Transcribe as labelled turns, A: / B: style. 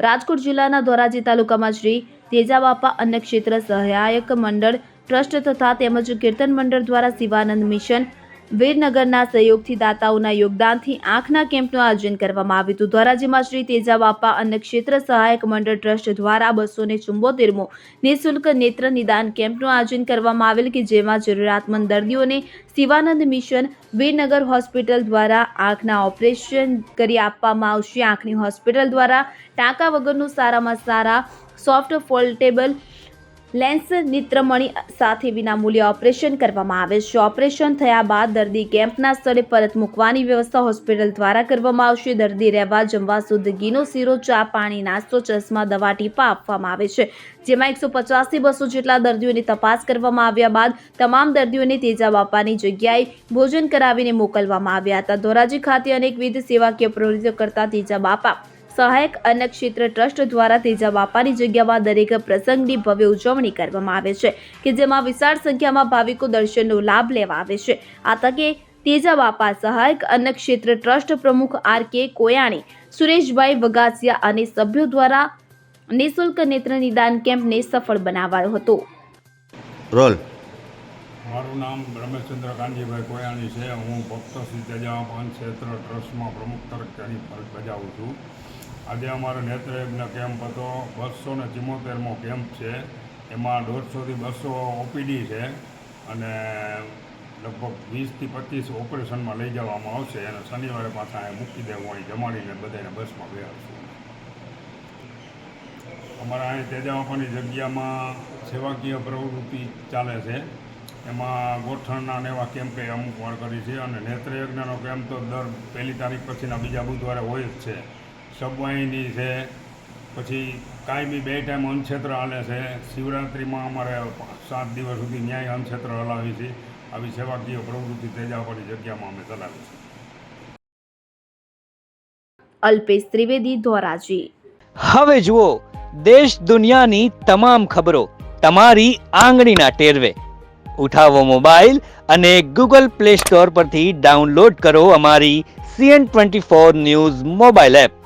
A: રાજકોટ જિલ્લાના ધોરાજી તાલુકામાં શ્રી તેજાબાપા અન્નક્ષેત્ર સહાયક મંડળ ટ્રસ્ટ તથા તેમજ કીર્તન મંડળ દ્વારા શિવાનંદ મિશન વીરનગરના સહયોગથી દાતાઓના યોગદાનથી આંખના કેમ્પનું આયોજન કરવામાં આવ્યું હતું. ધોરાજીમાં શ્રી તેજા બાપા અન્ન ક્ષેત્ર સહાયક મંડળ ટ્રસ્ટ દ્વારા બસો ને ચુંબોતેરમો નિઃશુલ્ક નેત્ર નિદાન કેમ્પનું આયોજન કરવામાં આવેલ કે જેમાં જરૂરિયાતમંદ દર્દીઓને શિવાનંદ મિશન, વીરનગર હોસ્પિટલ દ્વારા આંખના ઓપરેશન કરી આપવામાં આવશે. આંખની હોસ્પિટલ દ્વારા ટાંકા વગરનું સારામાં સારા સોફ્ટ ફોલ્ટેબલ લેન્સ નિત્રમણી સાથે વિનામૂલ્ય ઓપરેશન કરવામાં આવે છે. ઓપરેશન થયા બાદ દર્દી કેમ્પના સ્થળે પરત મૂકવાની વ્યવસ્થા હોસ્પિટલ દ્વારા કરવામાં આવશે. દર્દી રહેવા જમવા શુદ્ધ ઘીનો શીરો, ચા, પાણી, નાસ્તો, ચશ્મા, દવા, ટીપા આપવામાં આવે છે. જેમાં એકસો પચાસથી બસો જેટલા દર્દીઓની તપાસ કરવામાં આવ્યા બાદ તમામ દર્દીઓને તેજા બાપાની જગ્યાએ ભોજન કરાવીને મોકલવામાં આવ્યા હતા. ધોરાજી ખાતે અનેકવિધ સેવાકીય પ્રવૃત્તિઓ કરતા તેજા બાપા સહાયક અન્ન ક્ષેત્ર ટ્રસ્ટ દ્વારા તેજા બાપાની જગ્યામાં દરેક પ્રસંગની ભવ્ય ઉજવણી કરવામાં આવે છે કે જેમાં વિશાળ સંખ્યામાં ભાવિકો દર્શનનો લાભ લેવા આવે છે. આ તકે તેજા બાપા સહાયક અન્ન ક્ષેત્ર ટ્રસ્ટ પ્રમુખ આર કે કોયાણી સુરેશભાઈ વગાસિયા અને સભ્યો દ્વારા નિઃશુલ્ક નેત્ર નિદાન કેમ્પને સફળ બનાવાયો હતો.
B: રોલ.
C: મારું નામ રમેશચંદ્ર કાંજીભાઈ કોયાણી છે. હું ભક્ત શ્રી તેજાપાન ક્ષેત્ર ટ્રસ્ટમાં પ્રમુખ તરીકેની ફરજ બજાવું છું. આજે અમારો નેત્રયજ્ઞ કેમ્પ હતો. બસો ને ચુમ્મોતેરમો કેમ્પ છે. એમાં દોઢસોથી બસો ઓપીડી છે અને લગભગ વીસથી પચીસ ઓપરેશનમાં લઈ જવામાં આવશે અને શનિવારે પાછા અહીં મૂકી દેવું અહીં જમાડીને બધાને બસમાં બેસાડશું અમારા અહીં તેજાવાપાની જગ્યામાં સેવાકીય પ્રવૃત્તિ ચાલે છે. એમાં ગોઠણના ને એવા કેમ્પે અમુક વાર કરી છે અને નેત્રયજ્ઞનો કેમ્પ તો દર પહેલી તારીખ પછીના બીજા બુધવારે હોય જ છે. સબવાહિની છે પછી કાયમી બે ટાઈમ અન્નક્ષેત્ર હાલે છે શિવરાત્રિમાં અમારે સાત દિવસ સુધી ન્યાય અન્નક્ષેત્ર હલાવી છે. આવી સેવાકીય પ્રવૃત્તિ તેજાવાળી જગ્યામાં અમે ચલાવી છે
A: અલ્પેશ ત્રિવેદી ધોરાજી.
D: હવે જુઓ દેશ દુનિયાની તમામ ખબરો તમારી આંગળીના ટેરવે. ઉઠાવો મોબાઈલ અને ગૂગલ પ્લે સ્ટોર પરથી ડાઉનલોડ કરો અમારી CN twenty four news mobile app.